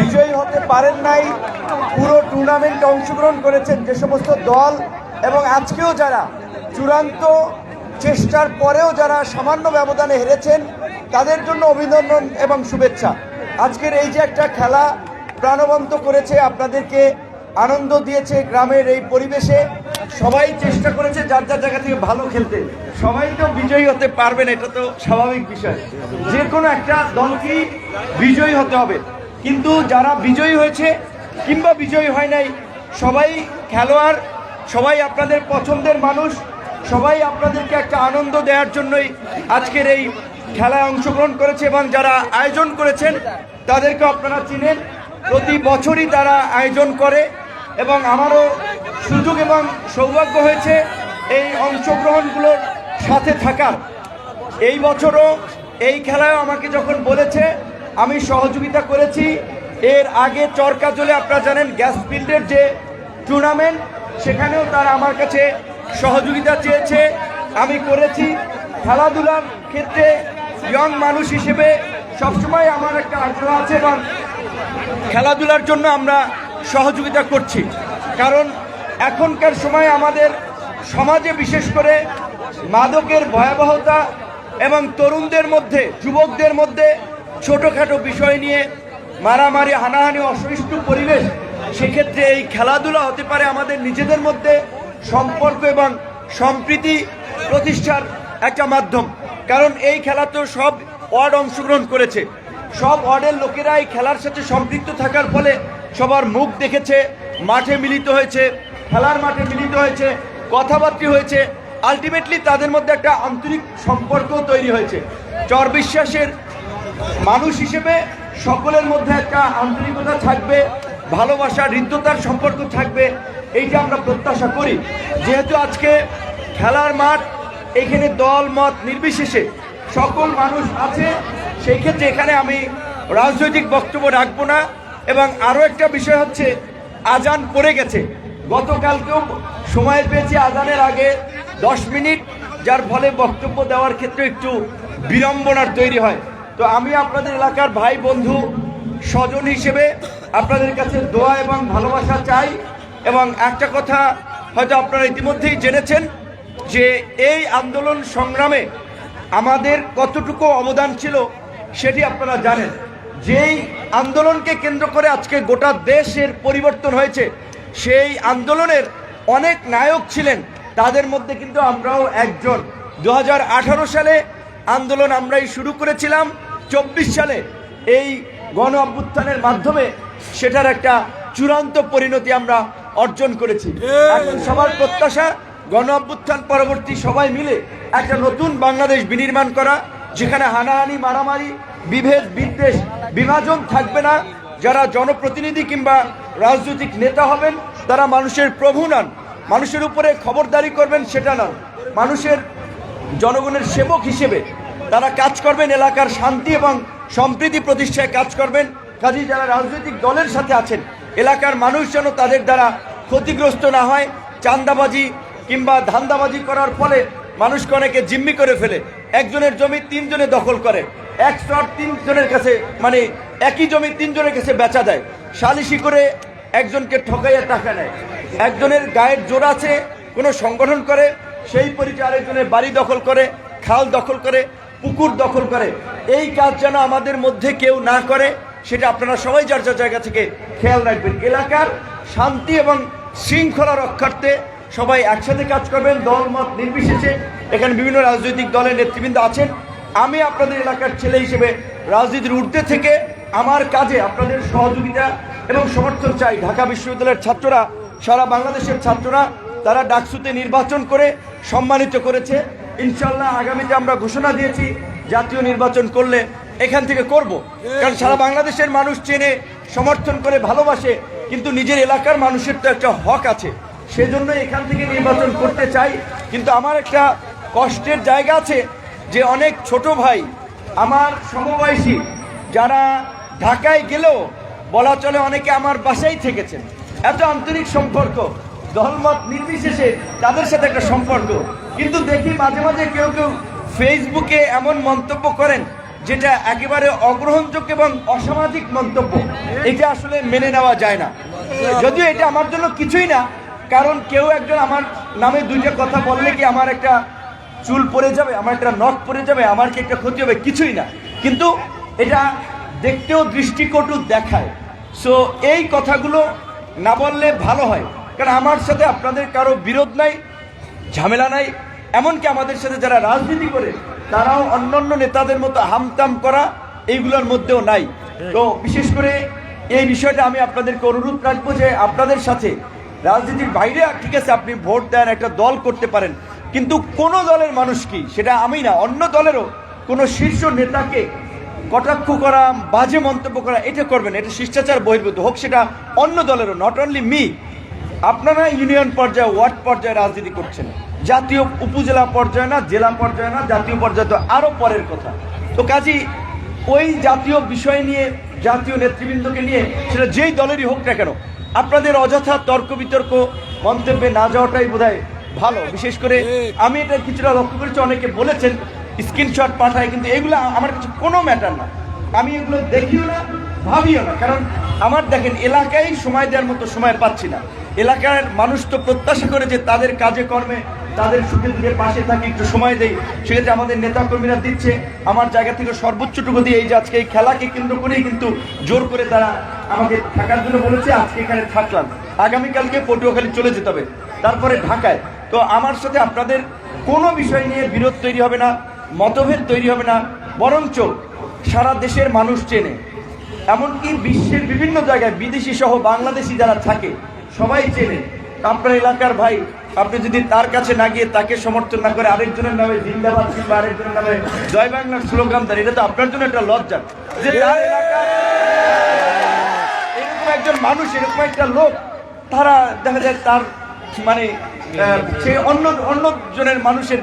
বিজয়ী হতে পারেন নাই, পুরো টুর্নামেন্টে অংশগ্রহণ করেছেন যে সমস্ত দল এবং আজকেও যারা চূড়ান্ত চেষ্টার পরেও যারা সামান্য ব্যবধানে হেরেছেন, তাদের জন্য অভিনন্দন এবং শুভেচ্ছা। আজকের এই যে একটা খেলা প্রাণবন্ত করেছে, আপনাদেরকে আনন্দ দিয়েছে গ্রামের এই পরিবেশে। সবাই চেষ্টা করেছে যার যার জায়গা থেকে ভালো খেলতে। সবাই তো বিজয়ী হতে পারবেন এটা তো স্বাভাবিক বিষয়। যে কোনো একটা দলকেই বিজয়ী হতে হবে। কিন্তু যারা বিজয়ী হয়েছে কিংবা বিজয়ী হয় নাই, সবাই খেলোয়াড়, সবাই আপনাদের পছন্দের মানুষ, সবাই আপনাদেরকে একটা আনন্দ দেওয়ার জন্যই আজকের এই খেলায় অংশগ্রহণ করেছে এবং যারা আয়োজন করেছেন তাদেরকে আপনারা চিনেন। প্রতি বছরই তারা আয়োজন করে এবং আমারও সুযোগ এবং সৌভাগ্য হয়েছে এই অংশগ্রহণগুলোর সাথে থাকার। এই বছরও এই খেলায় আমাকে যখন বলেছে আমি সহযোগিতা করেছি। এর আগে চরকাজলে আপনারা জানেন গ্যাস ফিল্ডের যে টুর্নামেন্ট সেখানেও তারা আমার কাছে সহযোগিতা চেয়েছে। আমি করেছি খেলাধুলার ক্ষেত্রে ইয়ং মানুষ হিসেবে সবসময় আমার একটা আগ্রহ আছে এবং খেলাধুলার জন্য আমরা সহযোগিতা করছি। কারণ এখনকার সময় আমাদের সমাজে বিশেষ করে মাদকের ভয়াবহতা এবং তরুণদের মধ্যে, যুবকদের মধ্যে ছোটোখাটো বিষয় নিয়ে মারামারি, হানাহানি, অসহিষ্ণু পরিবেশ, সেক্ষেত্রে এই খেলাধুলা হতে পারে আমাদের নিজেদের মধ্যে সম্পর্ক এবং সম্প্রীতি প্রতিষ্ঠার একটা মাধ্যম। কারণ এই খেলা তো সব ওয়ার্ড অংশগ্রহণ করেছে। সব ওয়ার্ডের লোকেরা এই খেলার সাথে সম্পৃক্ত থাকার ফলে সবার মুখ দেখেছে, মাঠে মিলিত হয়েছে, খেলার মাঠে মিলিত হয়েছে, কথাবার্তা হয়েছে। আলটিমেটলি তাদের মধ্যে একটা আন্তরিক সম্পর্ক তৈরি হয়েছে। চর বিশ্বাসের মানুষ হিসেবে সকলের মধ্যে একটা আন্তরিকতা থাকবে, ভালোবাসা, হৃদ্যতার সম্পর্ক থাকবে, এইটা আমরা প্রত্যাশা করি। যেহেতু আজকে খেলার মাঠ, এখানে দল, মত নির্বিশেষে সকল মানুষ আছে সেই ক্ষেত্রে এখানে আমি রাজনৈতিক বক্তব্য রাখব না। এবং আরও একটা বিষয় হচ্ছে, আজান পড়ে গেছে। গতকালকেও সময় পেয়েছি আজানের আগে দশ মিনিট, যার ফলে বক্তব্য দেওয়ার ক্ষেত্রে একটু বিড়ম্বনার তৈরি হয়। তো আমি আপনাদের এলাকার ভাই, বন্ধু, স্বজন হিসেবে আপনাদের কাছে দোয়া এবং ভালোবাসা চাই। এবং একটা কথা হয়তো আপনারা ইতিমধ্যেই জেনেছেন যে এই আন্দোলন সংগ্রামে আমাদের কতটুকু অবদান ছিল সেটি আপনারা জানেন। যেই আন্দোলনকে কেন্দ্র করে আজকে গোটা দেশের পরিবর্তন হয়েছে, সেই আন্দোলনের অনেক নায়ক ছিলেন, তাদের মধ্যে কিন্তু আমরাও একজন। দু হাজার আঠারো সালে আন্দোলন আমরাই শুরু করেছিলাম। চব্বিশ সালে এই গণ অভ্যুত্থানের মাধ্যমে সেটার একটা চূড়ান্ত পরিণতি আমরা অর্জন করেছি। এখন সবার প্রত্যাশা গণ অভ্যুত্থান পরবর্তী সবাই মিলে একটা নতুন বাংলাদেশ বিনির্মাণ করা যেখানে হানাহানি মারামারি বিভেদ বিদ্বেষ বিভাজন থাকবে না। যারা জনপ্রতিনিধি কিংবা রাজনৈতিক নেতা হবেন তারা মানুষের প্রভু নন। মানুষের উপরে খবরদারি করবেন সেটা নন মানুষের জনগণের সেবক হিসেবে তারা কাজ করবেন, এলাকার শান্তি এবং সম্প্রীতি প্রতিষ্ঠায় কাজ করবেন কাজী যারা রাজনৈতিক দলের সাথে আছেন, এলাকার মানুষ যেন তাদের দ্বারা ক্ষতিগ্রস্ত না হয় চান্দাবাজি কিংবা ধান্দাবাজি করার ফলে মানুষকে অনেকে জিম্মি করে ফেলে। একজনের জমি তিনজনে দখল করে, এক স্তর তিনজনের কাছে মানে একই জমি তিনজনের কাছে বেচা দেয়। সালিশি করে একজনকে ঠকাইয়া টাকা নেয়। একজনের গায়ের জোর আছে, কোনো সংগঠন করে, সেই পরিচয় আরেকজনের বাড়ি দখল করে, খাল দখল করে পুকুর দখল করে। এই কাজ যেন আমাদের মধ্যে কেউ না করে, সেটা আপনারা সবাই যার যার জায়গা থেকে খেয়াল রাখবেন। এলাকার শান্তি এবং শৃঙ্খলা রক্ষার্থে সবাই একসাথে কাজ করবেন, দল, মত নির্বিশেষে। এখানে বিভিন্ন রাজনৈতিক দলের নেতৃবৃন্দ আছেন। আমি আপনাদের এলাকার ছেলে হিসেবে রাজনীতির ঊর্ধ্বে থেকে আমার কাজে আপনাদের সহযোগিতা এবং সমর্থন চাই। ঢাকা বিশ্ববিদ্যালয়ের ছাত্ররা, সারা বাংলাদেশের ছাত্ররা, তারা ডাকসুতে নির্বাচন করে সম্মানিত করেছে। ইনশাল্লাহ আগামীতে আমরা ঘোষণা দিয়েছি জাতীয় নির্বাচন করলে এখান থেকে করব। কারণ সারা বাংলাদেশের মানুষ চেনে, সমর্থন করে, ভালোবাসে, কিন্তু নিজের এলাকার মানুষের তো একটা হক আছে। সেজন্য এখান থেকে নির্বাচন করতে চাই। কিন্তু আমার একটা কষ্টের জায়গা আছে যে অনেক ছোট ভাই, আমার সমবয়সী, যারা ঢাকায় গেলেও বলা চলে অনেকে আমার বাসায় থেকেছেন। এত আন্তরিক সম্পর্ক দলমত নির্বিশেষে তাদের সাথে একটা সম্পর্ক। কিন্তু দেখি মাঝে মাঝে কেউ কেউ ফেসবুকে এমন মন্তব্য করেন, যেটা একেবারে অগ্রহণযোগ্য এবং অসামাজিক মন্তব্য। এটা আসলে মেনে নেওয়া যায় না। যদিও এটা আমার জন্য কিছুই না, কারণ কেউ একজন আমার নামে দুইটা কথা বললে কি আমার একটা চুল পড়ে যাবে, আমার একটা নখ পড়ে যাবে, আমার কি একটা ক্ষতি হবে? কিছুই না। কিন্তু এটা দেখতেও দৃষ্টিকটু দেখায়। সো এই কথাগুলো না বললে ভালো হয়। কারণ আমার সাথে আপনাদের কারও বিরোধ নাই, ঝামেলা নাই। এমনকি আমাদের সাথে যারা রাজনীতি করে, তারাও অন্যান্য নেতাদের মতো হামতাম করা এইগুলোর মধ্যেও নাই। তো বিশেষ করে এই বিষয়টা আমি আপনাদেরকে অনুরোধ রাখব যে আপনাদের সাথে রাজনীতির বাইরে, ঠিক আছে, আপনি ভোট দেন একটা দল করতে পারেন। কিন্তু কোন দলের মানুষ কি, সেটা আমি না, অন্য দলেরও কোনো শীর্ষ নেতাকে কটাক্ষ করা, বাজে মন্তব্য করা, এটা করবেন এটা শিষ্টাচার বহির্ভূত হোক, সেটা অন্য দলেরও নট অনলি মি আপনারা ইউনিয়ন পর্যায়ে, ওয়ার্ড পর্যায়ে রাজনীতি করছেন। জাতীয় উপজেলা পর্যায়ে না, জেলা পর্যায়ে না, জাতীয় পর্যায়ে তো আরও পরের কথা। তো কাজী, ওই জাতীয় বিষয় নিয়ে, জাতীয় নেতৃবৃন্দকে নিয়ে, সেটা যেই দলেরই হোক না কেন, আপনাদের অযথা তর্ক বিতর্ক, মন্তব্যে না যাওয়াটাই বোধহয় ভালো। বিশেষ করে আমি এটা কিছুটা লক্ষ্য করেছি, অনেকে বলেছেন, স্ক্রিনশট পাঠায়, কিন্তু এগুলো আমার কাছে কোনো ম্যাটার না। আমি এগুলো দেখিও না ভাবিও না। কারণ আমার দেখেন, এলাকায় সময় দেওয়ার মতো সময় পাচ্ছি না। এলাকার মানুষ তো প্রত্যাশা করে যে তাদের কাজে, কর্মে, তাদের সুখে দুঃখে পাশে থাকি, একটু সময় দেই। সেক্ষেত্রে আমাদের নেতাকর্মীরা দিচ্ছে, আমার জায়গা থেকে সর্বোচ্চটুকু দিয়ে এই যে আজকে এই খেলাকে কেন্দ্র করেই কিন্তু জোর করে তারা আমাকে থাকার জন্য বলেছে, আজকে এখানে থাকলাম। আগামীকালকে পটুয়াখালী চলে যেতে হবে। তারপরে ঢাকায়। তো আমার সাথে আপনাদের কোনো বিষয় নিয়ে বিরোধ তৈরি হবে না, মতভেদ তৈরি হবে না, বরঞ্চ সারা দেশের মানুষ চেনে। এমনকি বিশ্বের বিভিন্ন জায়গায় বিদেশি সহ বাংলাদেশি যারা থাকে, সবাই চেনে, আপনার এলাকার ভাই, আপনি যদি তার কাছে না গিয়ে তাকে সমর্থন না করে আরেকজনের নামে জিন্দাবাদ কিংবা আরেকজনের নামে জয় বাংলার স্লোগান দেন, এটা তো আপনার জন্য একটা লজ্জা। যে তার এরকম একজন মানুষ, এরকম একটা লোক, তারা দেখা যায় তার মানে সে অন্য অন্য জনের মানুষের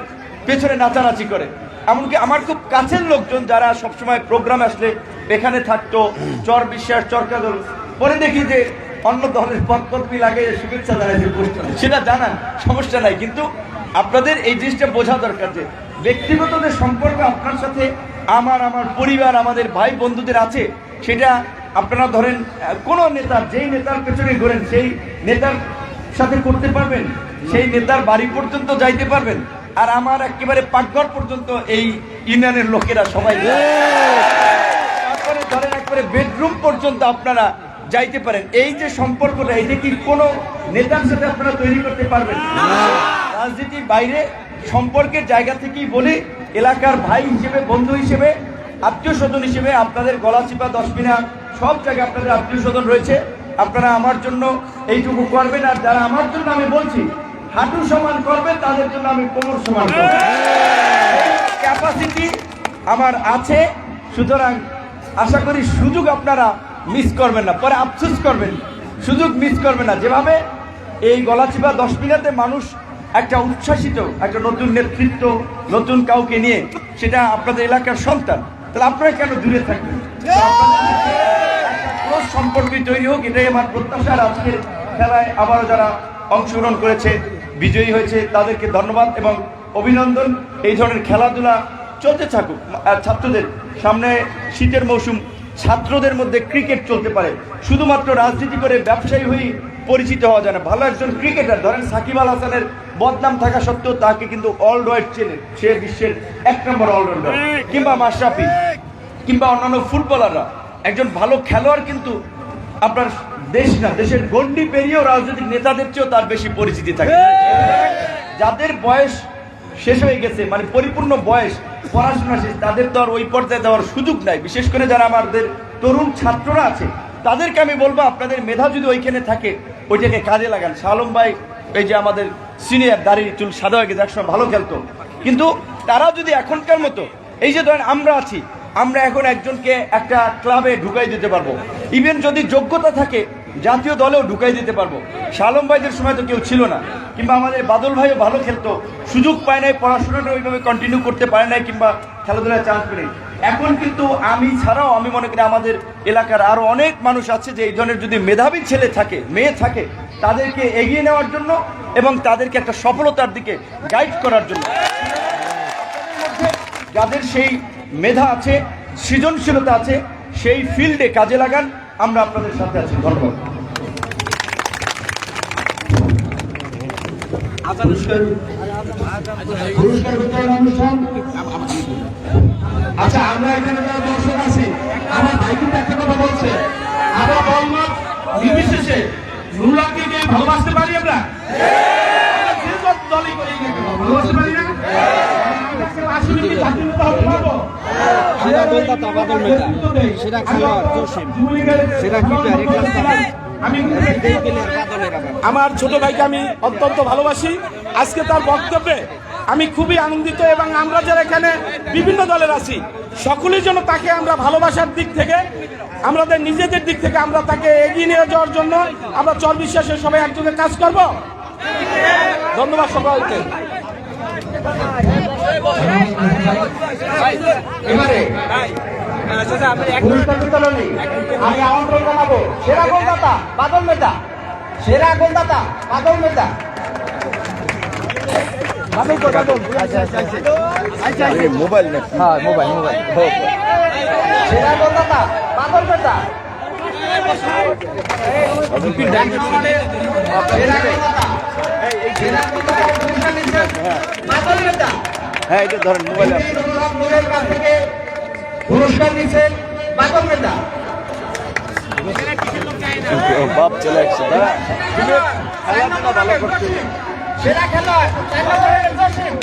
পেছনে নাচানাচি করে। এমনকি আমার খুব কাছের লোকজন যারা সবসময় প্রোগ্রাম আসলে এখানে থাকতো চর বিশ্বাস চরকাদল পরে দেখি যে অন্য দলের পদকর্মী লাগে শুভেচ্ছা জানাইছে সেটা জানান, সমস্যা নাই। কিন্তু আপনাদের এই জিনিসটা বোঝা দরকার যে ব্যক্তিগত যে সম্পর্ক আপনার সাথে, আমার আমার পরিবার, আমাদের ভাই বন্ধুদের আছে, সেটা আপনারা ধরেন কোনো নেতার, যেই নেতার পেছনে ঘোরেন, সেই নেতার সাথে করতে পারবেন, সেই নেতার বাড়ি পর্যন্ত যাইতে পারবেন, আর আমার একেবারে পাকঘর পর্যন্ত এই ইউনিয়নের লোকেরা সবাই। একবারে বেডরুম পর্যন্ত আপনারা যাইতে পারেন। এই যে সম্পর্কটা এটা কি কোনো নেতার সাথে আপনারা তৈরি করতে পারবেন রাজনীতির বাইরে সম্পর্কের জায়গা থেকেই বলি, এলাকার ভাই হিসেবে, বন্ধু হিসেবে, আত্মীয় স্বজন হিসেবে আপনাদের গলাচিপা দশমিনা, সব জায়গায় আপনাদের আত্মীয় স্বজন রয়েছে। আপনারা আমার জন্য এইটুকু করবেন, আর যারা আমার জন্য আমি বলছি, হাঁটু সমান করবে তাদের জন্য আমি কোমর সমান ক্যাপাসিটি আমার আছে, সুতরাং আশা করি সুযোগ আপনারা মিস করবেন না। পরে আফসোস করবেন সুযোগ মিস করবেন না। যেভাবে এই গলাচিপা দশ মিনিটে মানুষ একটা উচ্ছ্বাসিত একটা নতুন নেতৃত্ব নতুন কাউকে নিয়ে সেটা আপনাদের এলাকার সন্তান। তাহলে আপনারা কেন দূরে থাকবেন? সম্পর্কই তৈরি হোক এটাই আমার প্রত্যাশা। আর আজকের খেলায় আবারও যারা অংশগ্রহণ করেছে বিজয়ী হয়েছে তাদেরকে ধন্যবাদ এবং অভিনন্দন। এই ধরনের খেলাধুলা চলতে থাকুক ছাত্রদের সামনে শীতের মৌসুম, ছাত্রদের মধ্যে ক্রিকেট চলতে পারে। শুধুমাত্র রাজনীতি করে ব্যবসায়ী হয়ে পরিচিত হওয়া যায় না। ভালো একজন ক্রিকেটার ধরেন সাকিব আল হাসানের বদনাম থাকা সত্ত্বেও তাকে কিন্তু অলরাউন্ড চেনে। সে বিশ্বের এক নম্বর অলরাউন্ডার কিংবা মাশরাফি, কিংবা অন্যান্য ফুটবলাররা। একজন ভালো খেলোয়াড় কিন্তু আপনার দেশ না, দেশের গন্ডি পেরিয়েও রাজনৈতিক নেতাদের চেয়েও তার বেশি পরিচিতি থাকে। যাদের বয়স শেষ হয়ে গেছে মানে পরিপূর্ণ বয়স পড়াশোনা শেষ, তাদের তো আর ওই পর্যায়ে দেওয়ার সুযোগ নাই। বিশেষ করে যারা আমাদের তরুণ ছাত্ররা আছে, তাদেরকে আমি বলব, আপনাদের মেধা যদি ওইখানে থাকে, ওইটাকে কাজে লাগান। শালম ভাই, এই যে আমাদের সিনিয়র দাঁড়িয়ে চুল সাদা হয়ে গেছে, একসময় ভালো খেলতো। কিন্তু তারা যদি এখনকার মতো, এই যে ধরেন আমরা আছি, আমরা এখন একজনকে একটা ক্লাবে ঢুকাই দিতে পারব। ইভেন যদি যোগ্যতা থাকে জাতীয় দলেও ঢুকাই দিতে পারব। শালম ভাইদের সময় তো কেউ ছিল না। কিংবা আমাদের বাদল ভাইও ভালো খেলতো। সুযোগ পায় নাই পড়াশোনাটা ওইভাবে কন্টিনিউ করতে পারে নাই, কিংবা খেলাধুলায় চান্স পেলে এখন কিন্তু আমি ছাড়াও আমি মনে করি আমাদের এলাকার আরও অনেক মানুষ আছে যে এই ধরনের যদি মেধাবী ছেলে থাকে, মেয়ে থাকে, তাদেরকে এগিয়ে নেওয়ার জন্য এবং তাদেরকে একটা সফলতার দিকে গাইড করার জন্য। যাদের সেই মেধা আছে, সৃজনশীলতা আছে, সেই ফিল্ডে কাজে লাগান, আমরা আপনাদের সাথে আছি। ধন্যবাদ। পুরস্কার বিতরণ অনুষ্ঠান আচ্ছা আমরা এখানে যারা দর্শক আছি আমার ভাই কিন্তু একটা কথা বলছে। আমরা বলমত নির্বিশেষে নুরুল্লাহকে কে ভালোবাসতে পারি আমরা? আমরা যে দলই করি ভালোবাসতে পারি না আমরা কেউ আসলে কি চাকরি নিতে হবে পারব? সেরা গোলদাতা বাদল মেটা, সেরা খেলোয়াড় জসিম, সেরা কিপার একলাস আমার ছোট ভাইকে আমি অত্যন্ত ভালোবাসি। আজকে তার বক্তব্যে আমি খুবই আনন্দিত এবং আমরা যারা এখানে বিভিন্ন দলের আছি সকলের জন্য তাকে আমরা ভালোবাসার দিক থেকে আমাদের নিজেদের দিক থেকে আমরা তাকে এগিয়ে নিয়ে যাওয়ার জন্য আমরা চর বিশ্বাসের সবাই একযোগে কাজ করব। ধন্যবাদ সকলকে। এবারে আমি আমন্ত্রণ জানাব। সেরা গোলদাতা বাদল মেটা সেরা গোলদাতা বাদল মেটা মোবাইল না হ্যাঁ মোবাইল মোবাইল। সেরা গোলদাতা বাদল মেটা সেরা গোলদাতা হ্যাঁ এটা ধরেন মোবাইল নুরের কাছ থেকে পুরস্কার নিচ্ছেন বাদল মেটা বাপ চলে আসছে দাঁড়া সেরা খেলোয়াড় জসিম।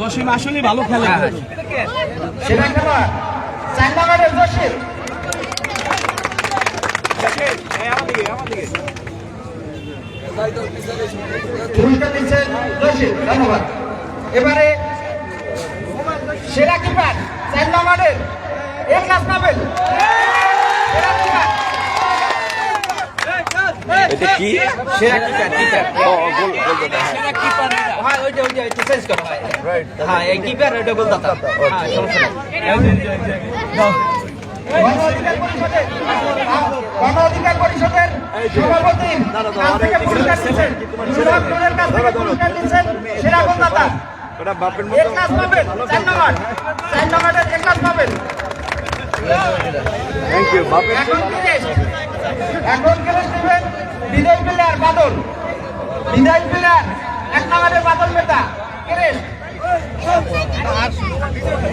জসিম আসলে ভালো খেলে। সেরা খেলোয়াড় চার নম্বরের জসিম। এবারে সেরা কিপার চার নম্বরের এক লাখ কিপার এটা কি হ্যাঁ ওইটা ওইটা একটু হ্যাঁ এই কিপার ওইটা হ্যাঁ গণ অধিকার পরিষদের সভাপতি কাছ থেকে পুরস্কার দিচ্ছেন সেরা বাপের এক ক্লাস পাবেন চার নম্বর এক ক্লাস পাবেন এখন এখন ক্রিকেট নেবেন বিজয় প্লেয়ার বাদল। বিজয় প্লেয়ার এক নম্বরের বাদল মেটা ক্রিকেট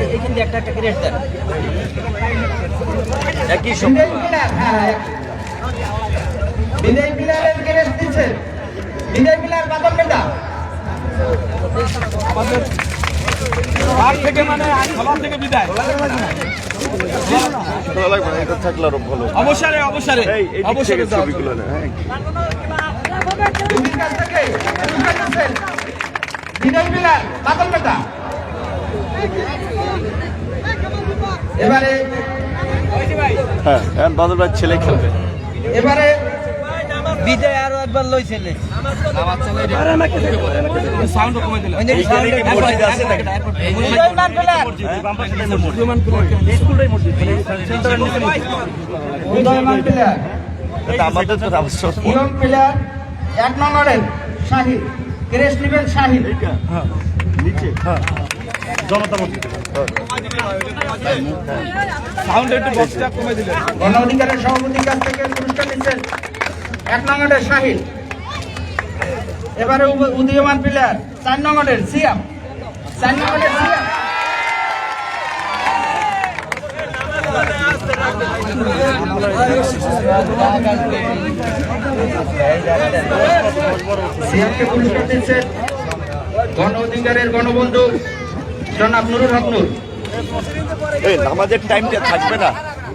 এখান দিয়ে একটা একটা দেন একই দিচ্ছেন বাদল থেকে মানে খেলার থেকে বিদায়। অবসরে অবসরে অবসরে ছবিগুলো না থেকে পুরস্কার দিচ্ছেন বাদল মেটা এবারে হ্যাঁ বাদল ভাই ছেলে খেলবে। এবারে বিজয় আরও একবার লইছেন সাউন্ড কমে দিল মসজিদ আছে নাকি? উদয়মান প্লেয়ার উদয়মান প্লেয়ার। এটা আমাদের তো আবশ্যক ইয়ং প্লেয়ার এক নম্বরের শাহিদ ক্রেস নিবেন শাহিদ নিচে। জনতা মসজিদ। সাউন্ড গণ অধিকারের সভাপতির কাছ থেকে পুরস্কার নিচ্ছেন এক নম্বরের শাহিদ এবারে উদীয়মান প্লেয়ার চার নম্বরের সিয়াম। চার নম্বরের সিয়াম। সিয়ামকে গণ অধিকারের গণবন্ধু জনাব নুরুল হক এই নামাজের টাইমটা থাকবে না।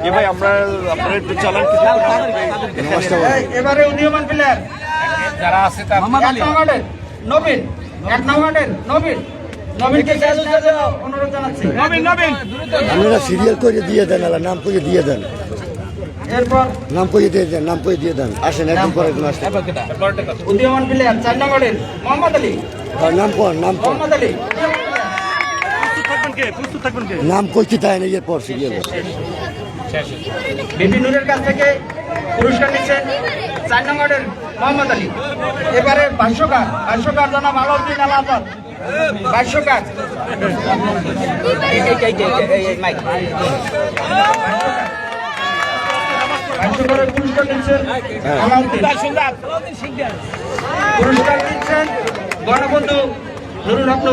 এ ভাই আমরা আপনারা একটু চালান এবারে উদীয়মান প্লেয়ার নবীন। এক নম্বরের নবীন। নবীনকে শেষ করার জন্য অনুরোধ জানাচ্ছি। নবীন নবীন। আপনারা সিরিয়াল করে দিয়ে দেন আলা নাম করে দিয়ে দেন। এরপর? নাম করে দিয়ে দেন নাম করে দিয়ে দেন। আসেন একদিন পরে একদিন আসেন। উদীয়মান প্লেয়ার চার নম্বরের মোহাম্মদ আলী। আর নাম কর নাম কর। মোহাম্মদ আলী। নাম করছি তাই না এর পর সিরিয়াল বিপি নুরের কাছ থেকে পুরস্কার নিচ্ছেন চার নম্বরের মোহাম্মদ আলী। এবারে ভাষ্যকার ভাষ্যকার জনাব আলাউদ্দিন আল আজাদ। বাইশশো কাজ এই এই এই এই এই মাইক। বাইশশো করে পুরস্কার গণবন্ধু নুরুল হক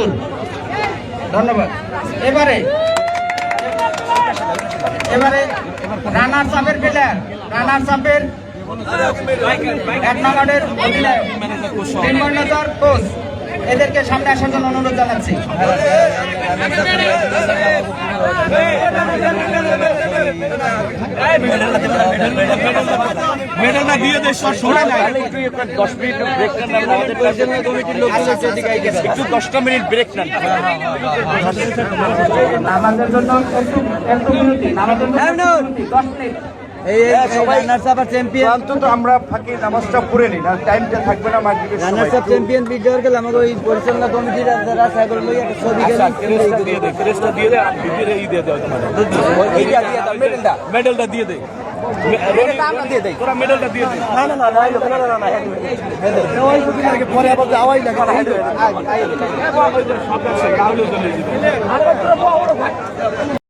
ধন্যবাদ। এবারে এবারে রানার সাপের প্লেয়ার রানার সাপের এদেরকে সামনে আসার জন্য অনুরোধ জানাচ্ছি মেডেলটা দিয়ে দে সব শোনা যায় একটু দশটা মিনিট ব্রেক নেন আমাদের জন্য একটু একটু মিনিট আমাদের মিনিট, দশ মিনিট। আমরা ফাঁকি নামাজটা পড়ে নিই না টাইমটা থাকবে না মাগরিবের রানার্স আপ চ্যাম্পিয়ন বিজয় গেল আমাকে ওই পরিচালনা কমিটির যারা সাইকেল লই একটা ছবি দিয়ে দে ক্রেস্টটা দিয়ে দে আর বিবির এই দিয়ে দে এইটা দিয়ে দাও মেডেলটা মেডেলটা দিয়ে দে পরে আবার যাওয়াই লাগে সব ব্যবসা